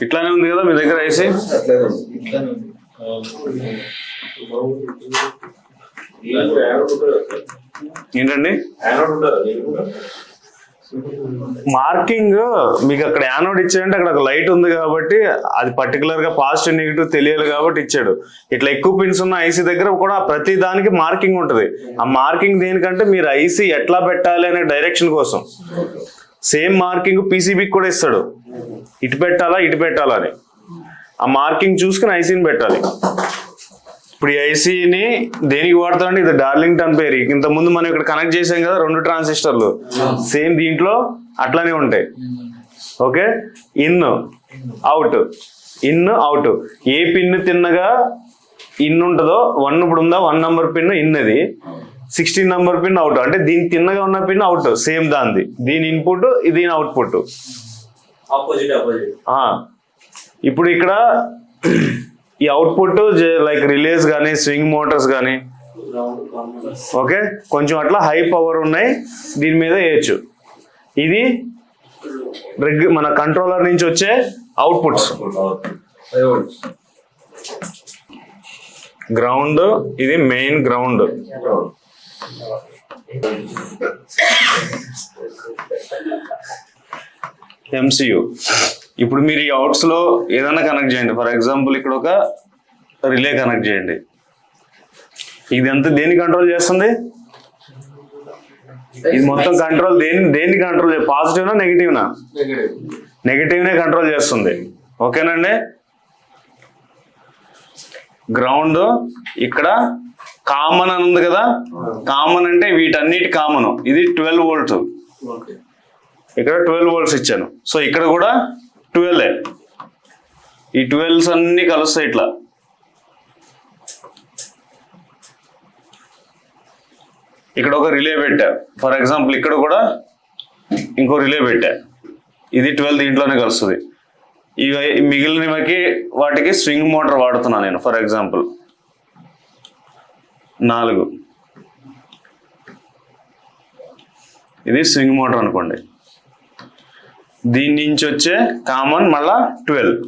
ఇట్లానే ఉంది కదా మీ దగ్గర ఐసీ? ఏంటండి? మార్కింగ్ మీకు అక్కడ యానోడ్ ఇచ్చాడంటే అక్కడ ఒక లైట్ ఉంది కాబట్టి అది పర్టికులర్గా పాజిటివ్ నెగిటివ్ తెలియాలి కాబట్టి ఇచ్చాడు. ఇట్లా ఎక్కువ పిన్స్ ఉన్న ఐసీ దగ్గర కూడా ప్రతి దానికి మార్కింగ్ ఉంటుంది. ఆ మార్కింగ్ దేనికంటే మీరు ఐసీ ఎట్లా పెట్టాలి అనే డైరెక్షన్ కోసం. సేమ్ మార్కింగ్ పీసీబీకి కూడా ఇస్తాడు. ఇటు పెట్టాలా ఇటు పెట్టాలా అని. ఆ మార్కింగ్ చూసుకుని ఐసీని పెట్టాలి. ఇప్పుడు ఈ ఐసీని దేనికి వాడతారంటే ఇది డార్లింగ్టన్ పేరు. ఇంత ముందు మనం ఇక్కడ కనెక్ట్ చేసాం కదా రెండు ట్రాన్సిస్టర్లు. సేమ్ దీంట్లో అట్లానే ఉంటాయి. Okay? In out. In out. A pin తిన్నగా ఇన్ ఉంటుందో వన్ ఇప్పుడు ఉందా? వన్ నంబర్ పిన్ ఇన్ అది. Sixteen number pin out. అంటే దీని తిన్నగా ఉన్న పిన్ అవుట్. సేమ్ దాంది దీని ఇన్పుట్ దీని అవుట్పుట్. ఇప్పుడు ఇక్కడ ఈ అవుట్పుట్ లైక్ రిలేస్ కానీ స్వింగ్ మోటార్స్ కానీ ఓకే కొంచెం అట్లా హై పవర్ ఉన్నాయి. దీని మీద వేయచ్చు. ఇది మన కంట్రోలర్ నుంచి వచ్చే అవుట్పుట్స్ గ్రౌండ్ ఇది మెయిన్ గ్రౌండ్ ఎంసీయూ ఇప్పుడు మీరు ఈ అవుట్స్లో ఏదైనా కనెక్ట్ చేయండి. ఫర్ ఎగ్జాంపుల్ ఇక్కడ ఒక రిలే కనెక్ట్ చేయండి. ఇది ఎంత దేన్ని కంట్రోల్ చేస్తుంది? ఇది మొత్తం కంట్రోల్ దేని దేన్ని కంట్రోల్ పాజిటివ్నా నెగిటివ్నా నెగిటివ్నే కంట్రోల్ చేస్తుంది. ఓకేనండి గ్రౌండ్ ఇక్కడ కామన్ అని ఉంది కదా? కామన్ అంటే వీటన్నిటి కామన్ ఇది ట్వెల్వ్ వోల్ట్ ఇక్కడ ట్వెల్వ్ వోల్ట్స్ ఇచ్చాను. సో ఇక్కడ కూడా ట్వెల్వ్. ఈ ట్వెల్వ్స్ అన్ని కలుస్తాయి ఇట్లా. ఇక్కడ ఒక రిలే పెట్టా. ఫర్ ఎగ్జాంపుల్ ఇక్కడ కూడా ఇంకో రిలే పెట్టా. ఇది ట్వెల్వ్ దీంట్లోనే కలుస్తుంది. ఇవి మిగిలినవికి వాటికి స్వింగ్ మోటార్ వాడుతున్నా నేను ఫర్ ఎగ్జాంపుల్. నాలుగు. ఇది స్వింగ్ మోటార్ అనుకోండి. దీని నుంచి వచ్చే కామన్ మళ్ళా ట్వెల్వ్.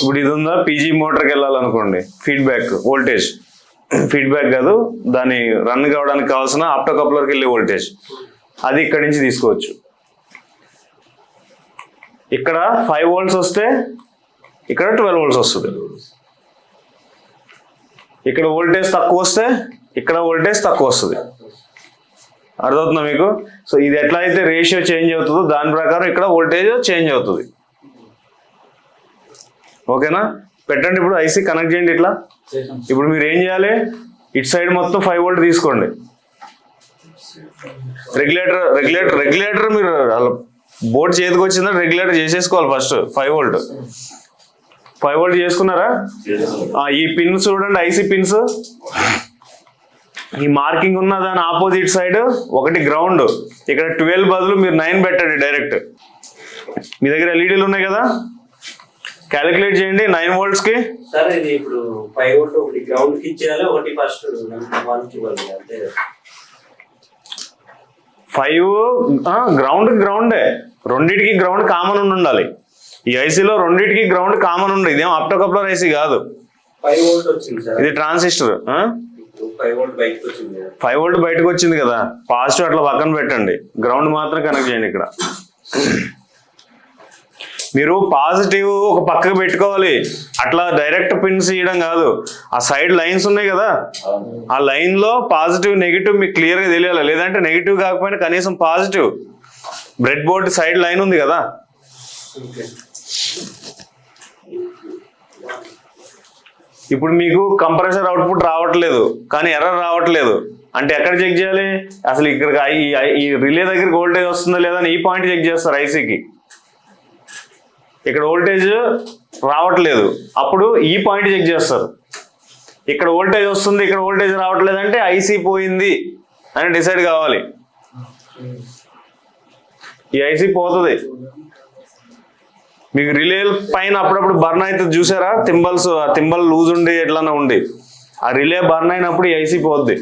ఇప్పుడు ఇది ఉందా? పీజీ మోటార్కి వెళ్ళాలనుకోండి. Feedback voltage. ఫీడ్బ్యాక్ కాదు దాని రన్ కావడానికి కావాల్సిన ఆప్టో కప్లర్కి వెళ్ళే వోల్టేజ్. అది ఇక్కడి నుంచి తీసుకోవచ్చు. ఇక్కడ ఫైవ్ వోల్ట్స్ వస్తే ఇక్కడ ట్వెల్వ్ వోల్ట్స్ వస్తుంది. ఇక్కడ వోల్టేజ్ తక్కువ వస్తే ఇక్కడ వోల్టేజ్ తక్కువ వస్తుంది. అర్థమవుతుందా మీకు? సో ఇది ఎట్లా అయితే రేషియో చేంజ్ అవుతుందో దాని ప్రకారం ఇక్కడ వోల్టేజ్ చేంజ్ అవుతుంది. ఓకేనా? పెట్టండి ఇప్పుడు ఐసీ కనెక్ట్ చేయండి ఇట్లా. ఇప్పుడు మీరు ఏం చేయాలి? ఇటు సైడ్ మొత్తం ఫైవ్ వోల్ట్ తీసుకోండి. రెగ్యులేటర్ రెగ్యులేటర్ రెగ్యులేటర్ మీరు బోర్డు చేతికి వచ్చిందా? రెగ్యులేటర్ చేసేసుకోవాలి first five volt. Five volt చేసుకున్నారా? ఈ పిన్స్ చూడండి ఐసీ పిన్స్. ఈ మార్కింగ్ ఉన్న దాని ఆపోజిట్ సైడ్ ఒకటి గ్రౌండ్. ఇక్కడ ట్వెల్వ్ బదులు మీరు నైన్ పెట్టండి డైరెక్ట్. మీ దగ్గర ఎల్ఈడీలు ఉన్నాయి కదా? క్యాలిక్యులేట్ చేయండి నైన్ వోల్ట్స్కి సార్ ఇది ఇప్పుడు ఫైవ్ వోల్ట్ ఒకటి గ్రౌండ్కి ఇచ్చేయాలి ఒకటి ఫస్ట్. Five ground గ్రౌండే. రెండిటికి గ్రౌండ్ కామన్ ఉండి ఉండాలి. ఈ ఐసీలో రెండిటికి గ్రౌండ్ కామన్ ఉండి ఇదేం అప్టోకప్లర్ ఐసీ కాదు. ఇది ట్రాన్సిస్టర్ ఫైవ్ వోల్ట్ బయటకు వచ్చింది కదా. పాజిటివ్ అట్లా పక్కన పెట్టండి. గ్రౌండ్ మాత్రం కనెక్ట్ చేయండి ఇక్కడ. మీరు పాజిటివ్ ఒక పక్కకు పెట్టుకోవాలి. అట్లా డైరెక్ట్ పిన్స్ ఇవ్వడం కాదు. ఆ సైడ్ లైన్స్ ఉన్నాయి కదా. ఆ లైన్లో పాజిటివ్ నెగిటివ్ మీకు క్లియర్గా తెలియాలి. లేదంటే నెగిటివ్ కాకపోయినా కనీసం positive bread board side line ఉంది కదా. ఇప్పుడు మీకు కంప్రెసర్ అవుట్పుట్ రావట్లేదు కానీ ఎర్రర్ రావట్లేదు. అంటే ఎక్కడ చెక్ చేయాలి? అసలు ఇక్కడ ఈ రిలే దగ్గరికి వోల్టేజ్ వస్తుందా లేదా అని ఈ పాయింట్ చెక్ చేస్తారు ఐసీకి ఇక్కడ వోల్టేజ్ రావట్లేదు. అప్పుడు ఈ పాయింట్ చెక్ చేస్తారు. ఇక్కడ వోల్టేజ్ వస్తుంది ఇక్కడ వోల్టేజ్ రావట్లేదు అంటే ఐసీ పోయింది అని డిసైడ్ కావాలి. ఈ ఐసీ పోతుంది. మీకు రిలే పైన అప్పుడప్పుడు బర్న్ అయితే చూసారా? తింబల్స్ ఆ లూజ్ ఉండి ఎట్లన్నా ఉండి. ఆ రిలే బర్న్ అయినప్పుడు ఏసీ పోద్ది.